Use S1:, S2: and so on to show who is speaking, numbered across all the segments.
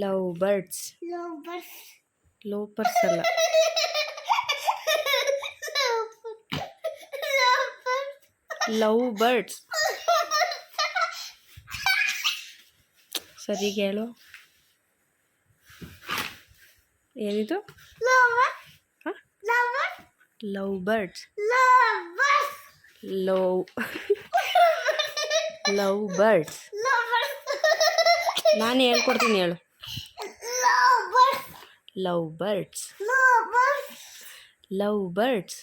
S1: Love birds
S2: love
S1: ಲೋಪರ್ಸ್ ಅಲ್ಲ. Love birds ಸರಿ ಹೇಳು ಏನಿದು? Love birds love love birds ನಾನು ಹೇಳ್ಕೊಡ್ತೀನಿ ಹೇಳು. love birds love birds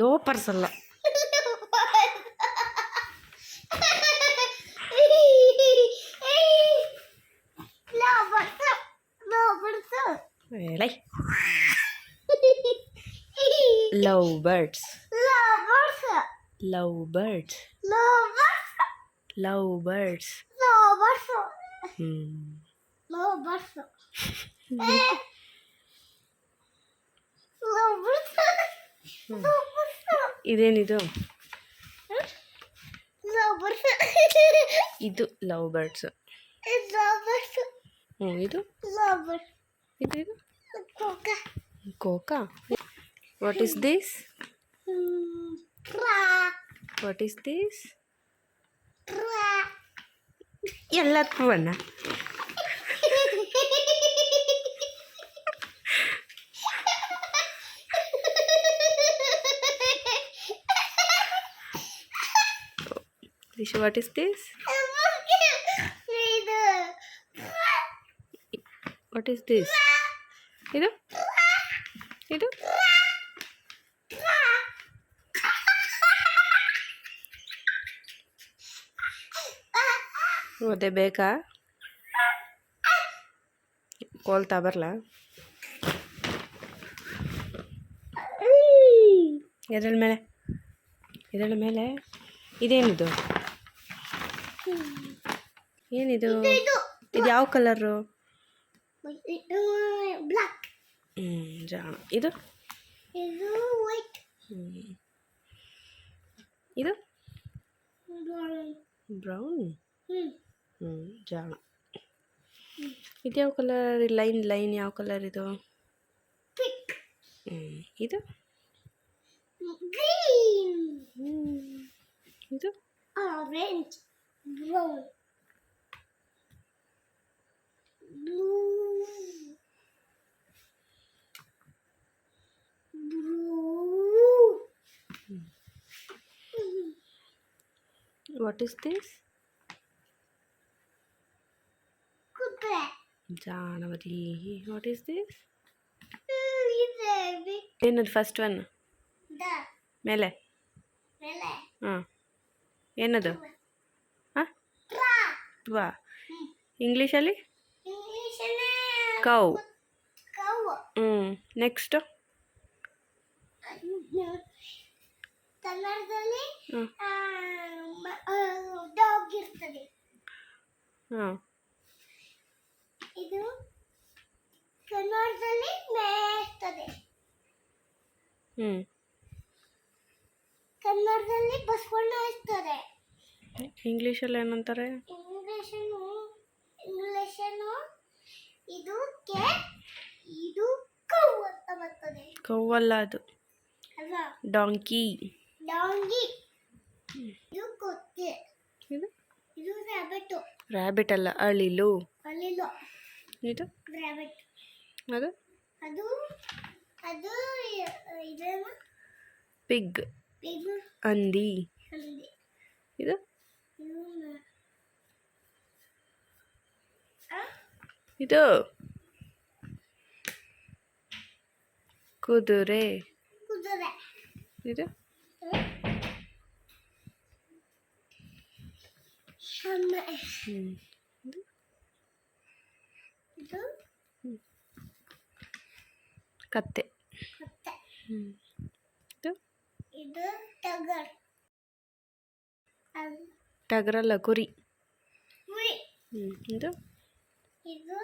S1: lovers ಅಲ್ಲ ಹೇಳೈ love birds love birds love birds ಹ್ಞೂ ಇದೇನಿದು ಇದು ಲವ್ ಬರ್ಡ್ಸ್ ಹ್ಞೂ ಇದು ಇದು ಇದು ಕೋಕಾ what is this what is this ಎಲ್ಲದಕ್ಕೂ ಬಣ್ಣ this what is this what is this ಇದು ಇದು ಒದೆ ಬೇಕಾ? ಕೋಲ್ತಾ ಬರಲ? ಇದರ ಮೇಲೆ? ಇದರ ಮೇಲೆ? ಇದೇನಿದು? ಏನಿದು? ಇದು ಯಾವ ಕಲರು ಹ್ಞೂ ಜಾಣ ಇದು?
S2: ಇದು ವೈಟ್.
S1: ಇದು? ಬ್ರೌನ್ ಜಾಣ ಇದು ಯಾವ ಕಲರ್ ಲೈನ್ ಲೈನ್ ಯಾವ ಕಲರ್ ಇದು
S2: ಪಿಕ್
S1: ಹ್ಞೂ ಇದು
S2: ಗ್ರೀನ್
S1: ಹ್ಮ್. ಇದು
S2: orange brown blue blue
S1: what
S2: is
S1: ಜಾಣವತಿ what is this ಏನದು ಫಸ್ಟ್ ಒನ್ ಮೇಲೆ? ಹಾಂ. ಏನದು? ಹಾಂ? ವಾ ಇಂಗ್ಲೀಷಲ್ಲಿ
S2: ಇಂಗ್ಲಿಷ್
S1: ಕೌ. ಹ್ಞೂ ನೆಕ್ಸ್ಟು
S2: ಕನ್ನಡದಲ್ಲಿ ಡಾಗ್ ಇರ್ತದೆ.
S1: ಹಾಂ.
S2: ಇದು ಕನ್ನಡದಲ್ಲಿ ಮೇಯ್ತದೆ
S1: ಹ್ಞೂ
S2: ಕನ್ನಡದಲ್ಲಿ ಬಸವಣ್ಣ ಇರ್ತದೆ.
S1: ಇಂಗ್ಲೀಷಲ್ಲಿ ಏನಂತಾರೆ?
S2: ಇಂಗ್ಲಿಷನು ಇಂಗ್ಲಿಷನು ಇದು ಇದಕ್ಕೆ ಇದು ಕೌ ಅಂತ ಬರ್ತದೆ.
S1: ಕವ್ವಲ್ಲ ಅದು.
S2: ಅಲ್ವಾ?
S1: ಡಾಂಕಿ.
S2: ಡಾಂಗಿ ಇದು ಕೊತ್ತೆ
S1: ಇದು?
S2: ಇದು ರ್ಯಾಬಿಟ್
S1: ರ್ಯಾಬಿಟ್ ಅಲ್ಲ ಅಳಿಲು.
S2: ಅಲ್ಲಿಲ್ಲ നീട്ട് അത്?
S1: പിഗ് അന്തി.
S2: ഇത്?
S1: ഇത്?
S2: കുതിര.
S1: ഇത്?
S2: ഇത്?
S1: ಕತ್ತೆ.
S2: ಕತ್ತೆ.
S1: ಹ್ಞೂ ಇದು?
S2: ಇದು ಟಗರ್. ಅದು
S1: ಟಗರಲ್ಲ ಕುರಿ ಇದು?
S2: ಇದು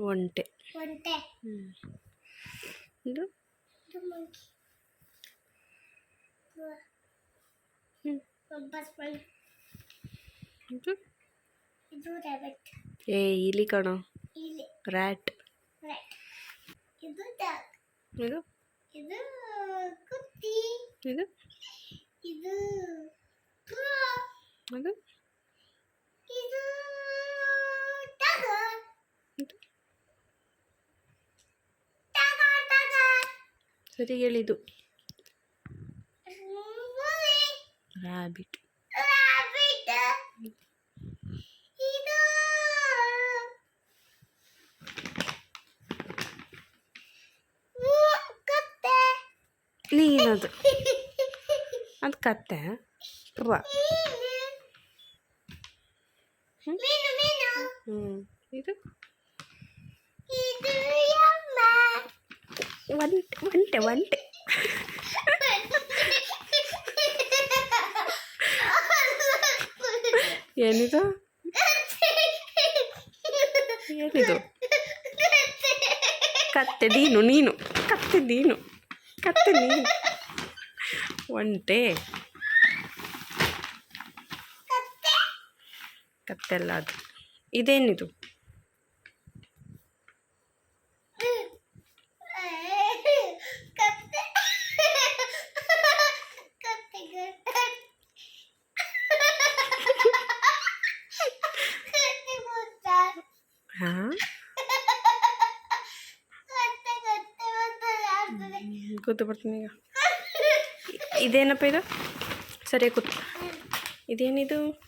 S1: ಒಂಟೆ. ಇದು?
S2: ಇದು
S1: ಇದು. ಏ ಇಲಿ ಕಣೋ.
S2: ಇಲ್ಲಿ.
S1: ರ್ಯಾಟ್.
S2: ಇದು
S1: ಇದು?
S2: ಇದು ಕುತ್ತಿ.
S1: ಇದು?
S2: ಇದು.
S1: ಅದು?
S2: ಇದು tiger.
S1: ಸರಿ ಹೇಳಿದು
S2: Bully.
S1: ನೀನದು ಅದು ಕತ್ತೆ ರ
S2: ಮೀನು ಮೀನು
S1: ಹ್ಞೂ ಇದು
S2: ಇದು ಯಮ್ಮ
S1: ಒಂಟೆ ಒಂಟೆ ಒಂಟೆ ಏನಿದು ಏನಿದು ಕತ್ತೆ ನೀನು ನೀನು ಕತ್ತೆ ನೀನು ಕತ್ತೆ ನೀನು ಒಂಟೆ ಕತ್ತೆಲ್ಲ ಅದು ಇದೇನಿದು
S2: ಕತ್ತೆ ಕತ್ತೆ ಕತ್ತೆ
S1: ಇದೇನಪ್ಪ ಇದು? ಸರಿಯಾಗಿ ಇದೇನಿದು?